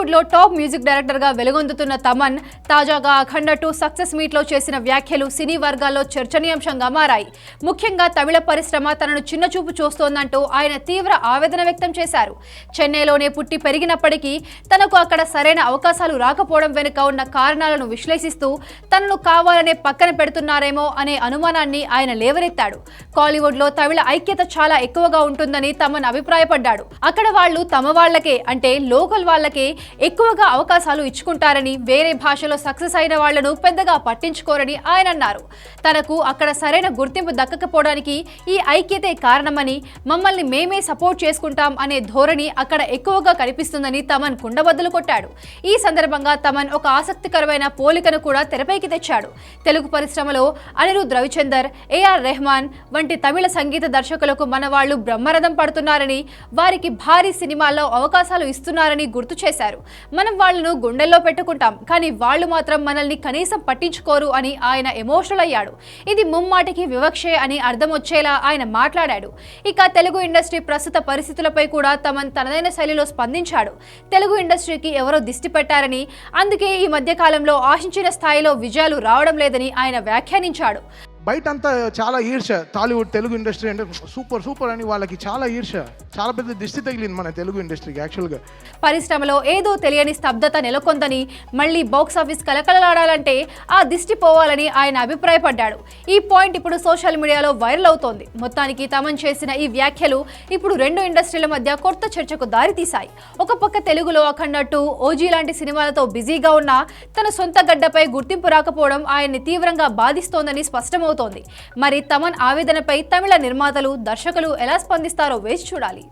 టాలీవుడ్లో top music డైరెక్టర్గా వెలుగొందుతున్న తమన్ తాజాగా అఖండ టూ సక్సెస్ మీట్లో చేసిన వ్యాఖ్యలు సినీ వర్గాల్లో చర్చనీయాంశంగా మారాయి. ముఖ్యంగా తమిళ పరిశ్రమ తనను చిన్నచూపు చూస్తోందంటూ ఆయన తీవ్ర ఆవేదన వ్యక్తం చేశారు. చెన్నైలోనే పుట్టి పెరిగినప్పటికీ తనకు అక్కడ సరైన అవకాశాలు రాకపోవడం వెనుక ఉన్న కారణాలను విశ్లేషిస్తూ తనను కావాలనే పక్కన పెడుతున్నారేమో అనే అనుమానాన్ని ఆయన లేవనెత్తాడు. కాలీవుడ్లో తమిళ ఐక్యత చాలా ఎక్కువగా ఉంటుందని తమన్ అభిప్రాయపడ్డాడు. అక్కడ వాళ్ళు తమ వాళ్ళకే అంటే లోకల్ వాళ్ళకే ఎక్కువగా అవకాశాలు ఇచ్చుకుంటారని వేరే భాషలో సక్సెస్ అయిన వాళ్ళను పెద్దగా పట్టించుకోరని ఆయన అన్నారు. తనకు అక్కడ సరైన గుర్తింపు దక్కకపోవడానికి ఈ ఐక్యతే కారణమని మమ్మల్ని మేమే సపోర్ట్ చేసుకుంటాం అనే ధోరణి అక్కడ ఎక్కువగా కనిపిస్తుందని తమన్ కుండబద్దలు కొట్టాడు. ఈ సందర్భంగా తమన్ ఒక ఆసక్తికరమైన పోలికను కూడా తెరపైకి తెచ్చాడు. తెలుగు పరిశ్రమలో అనిరుద్ రవిచందర్ ఏఆర్ రెహమాన్ వంటి తమిళ సంగీత దర్శకులకు మన వాళ్ళు బ్రహ్మరథం పడుతున్నారని వారికి భారీ సినిమాల్లో అవకాశాలు ఇస్తున్నారని గుర్తు చేశారు. మనం వాళ్ళను గుండెల్లో పెట్టుకుంటాం కానీ వాళ్ళు మాత్రం మనల్ని కనీసం పట్టించుకోరు అని ఆయన ఎమోషనల్ అయ్యాడు. ఇది ముమ్మాటికి వివక్షే అని అర్థం వచ్చేలా ఆయన మాట్లాడాడు. ఇక తెలుగు ఇండస్ట్రీ ప్రస్తుత పరిస్థితులపై కూడా తమన్ తనదైన శైలిలో స్పందించాడు. తెలుగు ఇండస్ట్రీకి ఎవరో దిష్టి పెట్టారని అందుకే ఈ మధ్య కాలంలో ఆశించిన స్థాయిలో విజయాలు రావడం లేదని ఆయన వ్యాఖ్యానించాడు. బయట అంతా చాలా ఈర్ష టాలీవుడ్ తెలుగు ఇండస్ట్రీ అంటే సూపర్ సూపర్ అని వాళ్ళకి చాలా ఈర్ష చాలా పెద్ద దిష్టి తగిలింది మన తెలుగు ఇండస్ట్రీకి యాక్చువల్గా. పరిశ్రమలో ఏదో తెలియని స్తబ్దత నెలకొందని మళ్ళీ బాక్స్ ఆఫీస్ కలకలలాడాలంటే ఆ దిష్టి పోవాలని ఆయన అభిప్రాయపడ్డాడు. ఈ పాయింట్ ఇప్పుడు సోషల్ మీడియాలో వైరల్ అవుతోంది. మొత్తానికి తమన్ చేసిన ఈ వ్యాఖ్యలు ఇప్పుడు రెండు ఇండస్ట్రీల మధ్య కొత్త చర్చకు దారితీశాయి. ఒక పక్క తెలుగులో అఖండట్టు ఓజీ లాంటి సినిమాలతో బిజీగా ఉన్న తన సొంత గడ్డపై గుర్తింపు రాకపోవడం ఆయన్ని తీవ్రంగా బాధిస్తోందని స్పష్టమవుతుంది. మరి తమన్ ఆవేదనపై తమిళ నిర్మాతలు దర్శకులు ఎలా స్పందిస్తారో వేచి చూడాలి.